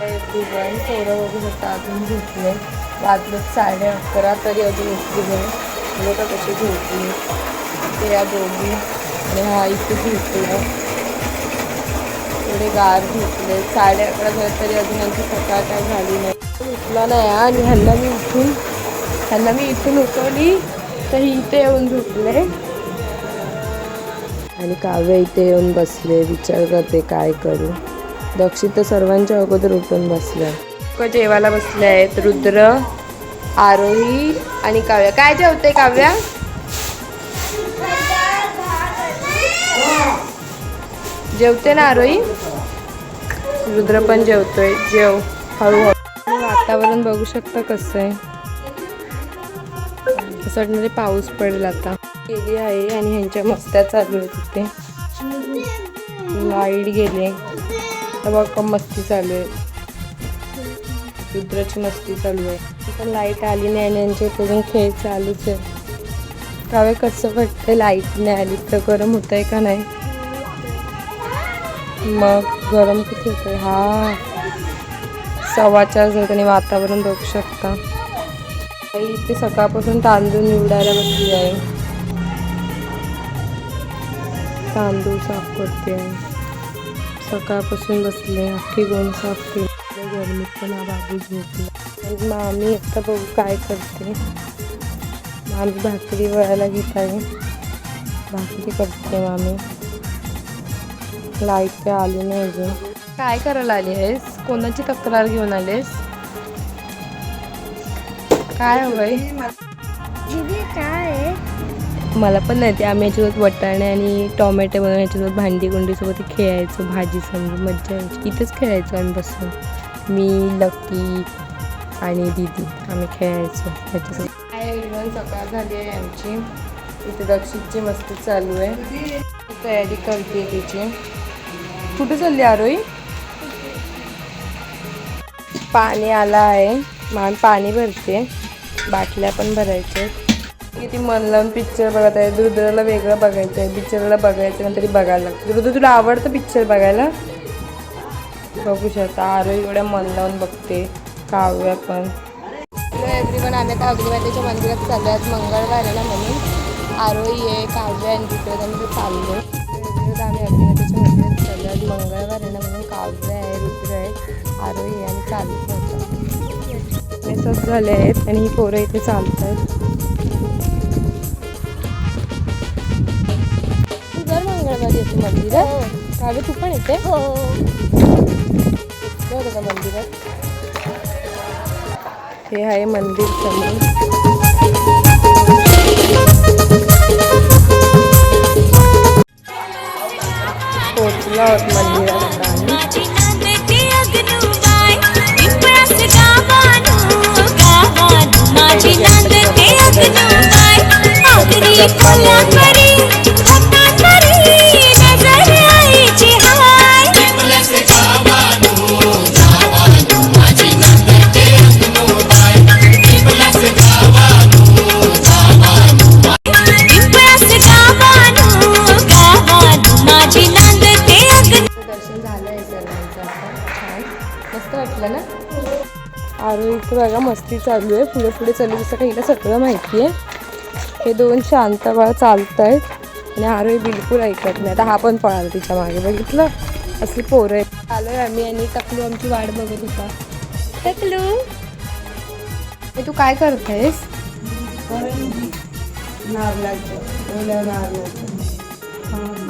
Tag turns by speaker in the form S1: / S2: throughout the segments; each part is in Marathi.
S1: डिझाईन थोडं वगैरे होता अजून झोपले वाजलं साडे अकरा तरी अजून उठली नाही लोक कशी झोपली. ते या दोघी आणि हा इथे झोपलं थोडे गार झोपले. साडे अकरा झाले तरी अजून आमची सकाळ काय झाली नाही. उठला नाही आणि ह्यांना मी उठून ह्यांना मी इथून उठवली तर ही इथे येऊन झोपले. आणि काव्य इथे येऊन बसले. विचार करते काय करू? दक्षित तर सर्वांच्या अगोदर उठून बसल्या. का जेवायला बसले आहेत. रुद्र आरोही आणि काव्या. काय जेवते काव्या? जेवते ना आरोही? रुद्र पण जेवतोय. जेव. हळूहळू. वातावरण बघू शकता कसं आहे. असं म्हणजे पाऊस पडेल आता. गेली आहे आणि ह्यांच्या मस्त्या चालू आहेत तिथे लाइट गेली बघ मस्ती चालू आहे. रुद्राची मस्ती चालू आहे. पण लाइट आली नाही आणि यांच्या अजून खेळ चालूच आहे. त्यावेळी कसं वाटतं लाइट नाही आली? तर गरम होत आहे का नाही? मग गरम किती आहे हा. सव्वा चार झाले वातावरण बघू शकता. इथे सकाळपासून तांदूळ निवडायला बसली आहे. तांदूळ साफ करते. आहे सकाळपासून बसले अख्खी गोण साफ केली गरमीत पण हा बाबू झोपला. आणि मामी आता बघू काय करते. मामी भाकरी वळायला घेत आहे भाकरी करते मामी. लाइट काय आली नाही अजून. काय करायला आली आहेस? कोणाची तक्रार घेऊन आलीस? काय हवंय
S2: दीदी काय आहे?
S1: मला पण नाही ते आम्ही याच्यासोबत वटाणे आणि टोमॅटो बनवून याच्यासोबत भांडी गुंडीसोबत खेळायचो भाजी समजून मज्जा यायची. इथंच खेळायचो आम्ही बसून. मी लकी आणि दीदी आम्ही खेळायचो याच्यासोबत. काय इव्हन सकाळ झाली आहे आमची. इथे दक्षिणची मस्त चालू आहे. तयारी करते तिची. कुठे चालली आरोई पाणी आलं आहे. मान पाणी भरते. बाटल्या पण भरायच्या किती मन लावून पिक्चर बघत आहे. रुद्राला वेगळं बघायचं आहे. पिक्चरला बघायचं आहे तरी बघायला लागतं. तुला आवडतं पिक्चर बघायला? बघू शकता. आरो एवढ्या मन लावून बघते. काव्या पण. हॅलो एव्हरीवन आम्ही आता अग्निवातीच्या मंदिरात चाललो आहेत आहे ना म्हणून. आरोही आहे काव्य आणि तिकडे आम्ही ते चाललो आम्ही अग्निवातीच्या मंदिरात चाललो आहे ना म्हणून काव्य आहे रुद्र आहे आरोही आहे आणि चालू होतं झाले आहेत आणि ही पोरं इथे चालत आहेत मंगळवारी येते मंदिरात काव्य तू पण येते?
S2: हो
S1: बरं का मंदिरात. हे आहे मंदिर समोर. पोचलो मंदिरात आम्ही.
S3: माझी अग्नुबाई आगरी कोल्हापुरी
S1: सर्वांचं छान. मस्त वाटलं ना? आरो इथं बघा मस्ती चालू आहे. पुढे पुढे चालू जसं काही सगळं माहिती आहे. हे दोन शांत बाळ चालत आहेत आणि आरोही बिलकुल ऐकत नाही. आता हा पण पळाला तिच्यामागे. बघितलं? असली पोरं आहे आलोय आम्ही आणि टकलू आमची वाट बघत होता. टकलू? हे तू काय करतेस?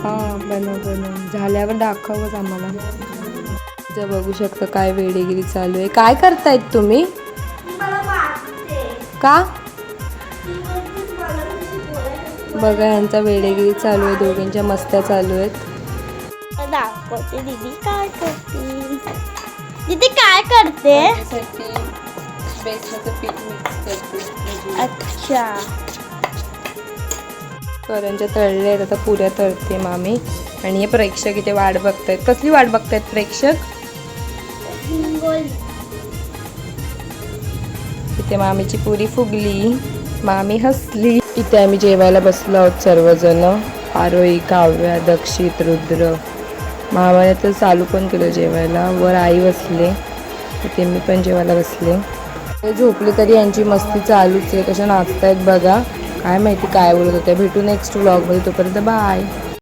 S1: हा बनव बनव. झाल्यावर दाखवच आम्हाला. इथं बघू शकता काय वेडेगिरी चालू आहे. काय करतायत तुम्ही? का? बघा यांचा वेडेगिरी चालू आहे. दोघींच्या मस्त्या चालू आहेत.
S2: दाखवते दीदी काय करते? दीदी काय करते? अच्छा.
S1: करंच्या तळले आहेत आता पुऱ्या तळते मामी. आणि हे प्रेक्षक इथे वाट बघतायत. कसली वाट बघतायत प्रेक्षक? इथे मामीची पुरी फुगली. मामी हसली. इथे आम्ही जेवायला बसलो आहोत सर्वजण. आरोही काव्या दक्षित रुद्र. मामाने तर चालू पण केलं जेवायला. वर आई बसले. इथे मी पण जेवायला बसले. झोपले तरी यांची मस्ती चालूच आहे. कशा नाचतायत बघा. काय माहिती काय बोलत होत्या. भेटू नेक्स्ट व्लॉगमध्ये तोपर्यंत बाय